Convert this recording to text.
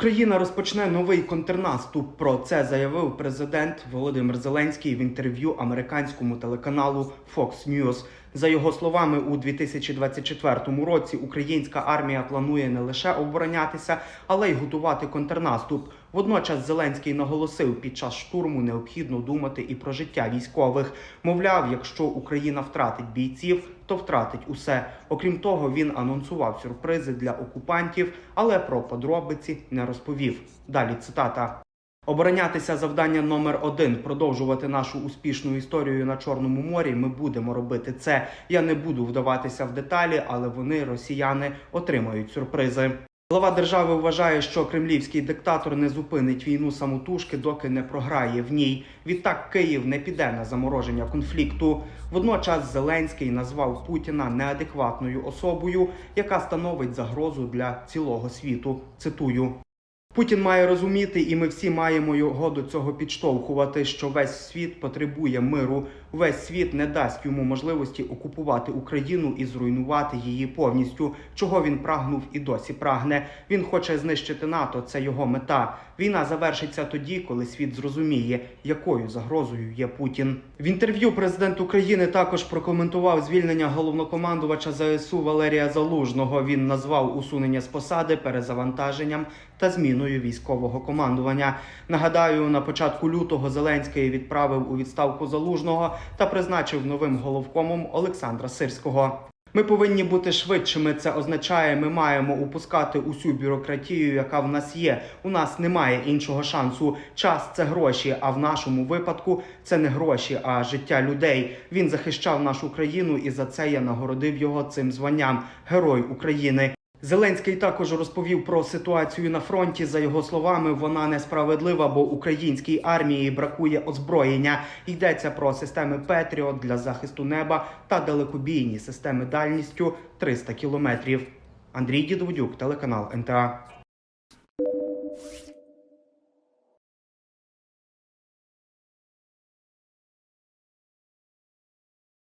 Україна розпочне новий контрнаступ. Про це заявив президент Володимир Зеленський в інтерв'ю американському телеканалу Fox News. За його словами, у 2024 році українська армія планує не лише оборонятися, але й готувати контрнаступ. Водночас Зеленський наголосив, під час штурму необхідно думати і про життя військових. Мовляв, якщо Україна втратить бійців, то втратить усе. Окрім того, він анонсував сюрпризи для окупантів, але про подробиці не розповів. Далі цитата. Оборонятися завдання номер один продовжувати нашу успішну історію на Чорному морі. Ми будемо робити це. Я не буду вдаватися в деталі, але вони, росіяни, отримають сюрпризи. Глава держави вважає, що кремлівський диктатор не зупинить війну самотужки, доки не програє в ній. Відтак Київ не піде на замороження конфлікту. Водночас Зеленський назвав Путіна неадекватною особою, яка становить загрозу для цілого світу. Цитую. Путін має розуміти, і ми всі маємо його до цього підштовхувати, що весь світ потребує миру. Весь світ не дасть йому можливості окупувати Україну і зруйнувати її повністю. Чого він прагнув і досі прагне. Він хоче знищити НАТО. Це його мета. Війна завершиться тоді, коли світ зрозуміє, якою загрозою є Путін. В інтерв'ю президент України також прокоментував звільнення головнокомандувача ЗСУ Валерія Залужного. Він назвав усунення з посади перезавантаженням та зміною військового командування. Нагадаю, на початку лютого Зеленський відправив у відставку залужного та призначив новим головкомом Олександра Сирського. Ми повинні бути швидшими. Це означає, ми маємо упускати усю бюрократію, яка в нас є. У нас немає іншого шансу. Час це гроші. А в нашому випадку це не гроші, а життя людей. Він захищав нашу країну, і за це я нагородив його цим званням Герой України. Зеленський також розповів про ситуацію на фронті. За його словами, вона несправедлива, бо українській армії бракує озброєння. Йдеться про системи Петріот для захисту неба та далекобійні системи дальністю 300 кілометрів. Андрій Дідовдюк, телеканал НТА.